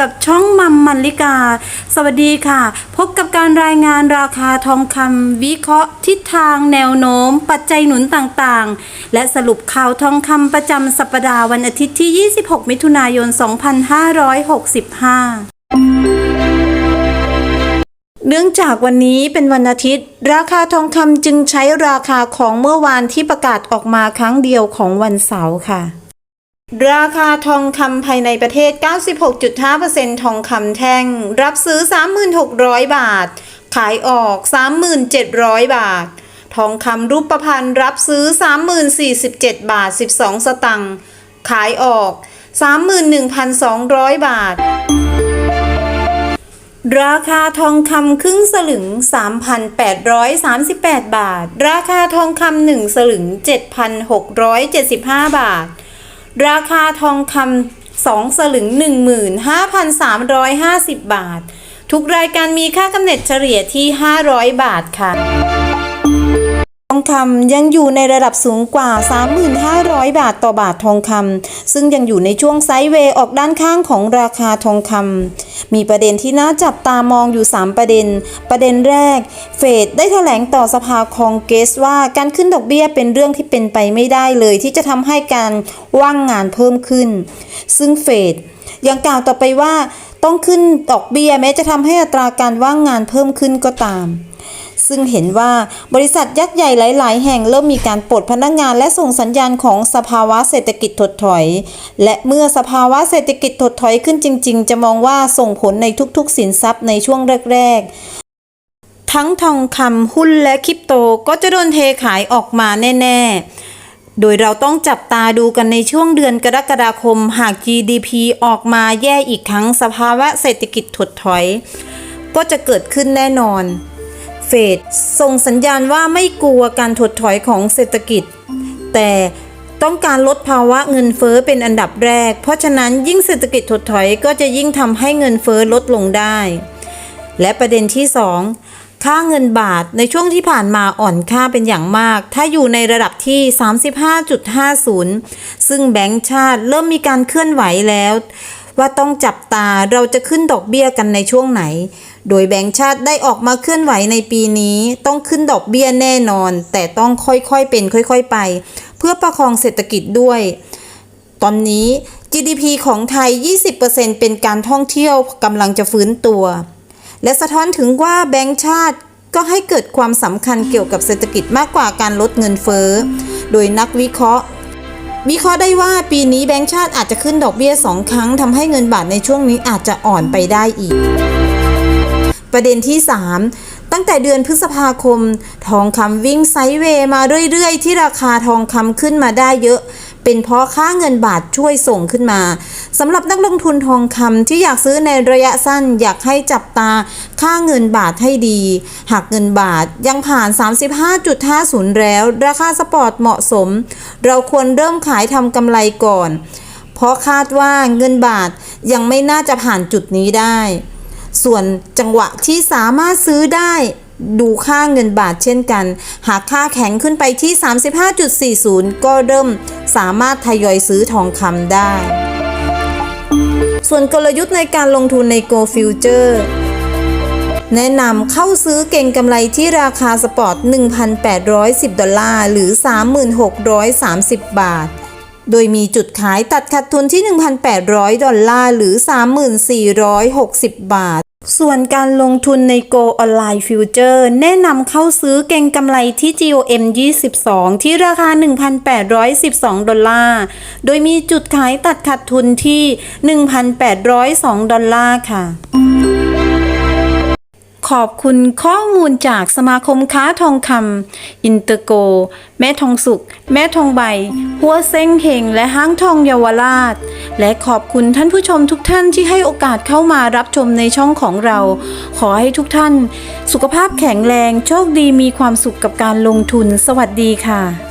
กับช่องมัมมันลิกา สวัสดีค่ะ พบกับการรายงานราคาทองคำวิเคราะห์ทิศทางแนวโน้ม ปัจจัยหนุนต่างๆ และสรุปข่าวทองคำประจำสัปดาห์วันอาทิตย์ที่ 26 มิถุนายน 2565เนื่องจากวันนี้เป็นวันอาทิตย์ ราคาทองคำจึงใช้ราคาของเมื่อวานที่ประกาศออกมาครั้งเดียวของวันเสาร์ค่ะ ราคาทองคำภายในประเทศ 96.5%ทองคำแท่ง รับซื้อ 3,600 บาท ขายออก 3,700 บาท ทองคำรูปพรรณรับซื้อ 30,047 บาท 12 สตังค์ ขายออก 31,200 บาท ราคาทองคำครึ่งสลึง 3,838 บาท ราคาทองคำหนึ่งสลึง 7,675 บาท ราคาทองคำสองสลึง 15,350 บาท ทุกรายการมีค่ากำเนิดเฉลี่ยที่ 500 บาทค่ะทองคำยังอยู่ในระดับสูงกว่า 3,500 บาทต่อบาททองคำซึ่งยังอยู่ในช่วงไซด์เวย์ออกด้านข้างของราคาทองคำ มีประเด็นที่น่าจับตามองอยู่ 3 ประเด็น ประเด็นแรก เฟดได้แถลงต่อสภาคองเกรสว่าการขึ้นดอกเบี้ยเป็นเรื่องที่เป็นไปไม่ได้เลย ที่จะทำให้การว่างงานเพิ่มขึ้น ซึ่งเฟดยังกล่าวต่อไปว่าต้องขึ้นดอกเบี้ยแม้จะทำให้อัตราการว่างงานเพิ่มขึ้นก็ตาม ซึ่งเห็นว่าบริษัทยักษ์ใหญ่หลาย ๆ แห่งเริ่มมีการปลดพนักงานและส่งสัญญาณของสภาวะเศรษฐกิจถดถอย และเมื่อสภาวะเศรษฐกิจถดถอยขึ้นจริง ๆ จะมองว่าส่งผลในทุก ๆ สินทรัพย์ในช่วงแรก ๆทั้งทองคำหุ้นและคริปโตก็จะโดนเทขายออกมาแน่ ๆ โดยเราต้องจับตาดูกันในช่วงเดือนกรกฎาคมหาก GDP ออกมาแย่อีกครั้งสภาวะเศรษฐกิจถดถอย ก็จะเกิดขึ้นแน่นอน เฟดส่งสัญญาณว่าไม่กลัวการถดถอยของเศรษฐกิจ แต่ต้องการลดภาวะเงินเฟ้อเป็นอันดับแรก เพราะฉะนั้นยิ่งเศรษฐกิจถดถอยก็จะยิ่งทำให้เงินเฟ้อลดลงได้ และประเด็นที่ 2 ค่าเงินบาทในช่วงที่ผ่านมาอ่อนค่าเป็นอย่างมาก ถ้าอยู่ในระดับที่ 35.50 ซึ่งแบงก์ชาติเริ่มมีการเคลื่อนไหวแล้ว ว่าต้องจับตาเราจะขึ้นดอกเบี้ยกันในช่วงไหน โดยแบงก์ชาติได้ออกมาเคลื่อนไหวในปีนี้ ต้องขึ้นดอกเบี้ยแน่นอน แต่ต้องค่อยๆเป็นค่อยๆไป เพื่อประคองเศรษฐกิจด้วย ตอนนี้ GDP ของไทย 20%เป็นการท่องเที่ยวกำลังจะฟื้นตัว และสะท้อนถึงว่าแบงก์ชาติก็ให้เกิดความสำคัญเกี่ยวกับเศรษฐกิจมากกว่าการลดเงินเฟ้อ โดยนักวิเคราะห์ วิเคราะห์ได้ว่าปีนี้แบงก์ชาติอาจจะขึ้นดอกเบี้ย 2 ครั้งทำให้เงินบาทในช่วงนี้อาจจะอ่อนไปได้อีก ประเด็นที่ 3 ตั้งแต่เดือนพฤษภาคม ทองคำวิ่งไซด์เวย์มาเรื่อยๆ ที่ราคาทองคำขึ้นมาได้เยอะ เป็นเพราะค่าเงินบาทช่วยส่งขึ้นมาสำหรับนักลงทุนทองคำที่อยากซื้อในระยะสั้นอยากให้จับตาค่าเงินบาทให้ดี หากเงินบาทยังผ่าน 35.50 แล้ว ราคาสปอร์ตเหมาะสม เราควรเริ่มขายทำกำไรก่อน เพราะคาดว่าเงินบาทยังไม่น่าจะผ่านจุดนี้ได้ ส่วนจังหวะที่สามารถซื้อได้ดูค่าเงินบาทเช่นกัน หากค่าแข็งขึ้นไปที่ 35.40 ก็เริ่มสามารถทยอยซื้อทองคำได้ ส่วนกลยุทธ์ในการลงทุนใน Go Future แนะนำเข้าซื้อเก่งกำไรที่ราคาสปอร์ต 1,810 ดอลลาร์ หรือ 3630 บาท โดยมีจุดขายตัดขาดทุนที่ 1,800 ดอลลาร์หรือ 3460 บาท ส่วนการลงทุนใน Go Online Future แนะนำเข้าซื้อเก่งกำไรที่ GOM 22 ที่ราคา 1,812 ดอลลาร์ โดยมีจุดขายตัดขาดทุนที่ 1,802 ดอลลาร์ค่ะ ขอบคุณข้อมูลจากสมาคมค้าทองคำอินเตอร์โก แม่ทองสุก แม่ทองใบ หัวเซ้งเฮงและห้างทองเยาวราช และขอบคุณท่านผู้ชมทุกท่านที่ให้โอกาสเข้ามารับชมในช่องของเรา ขอให้ทุกท่าน สุขภาพแข็งแรง โชคดีมีความสุขกับการลงทุน สวัสดีค่ะ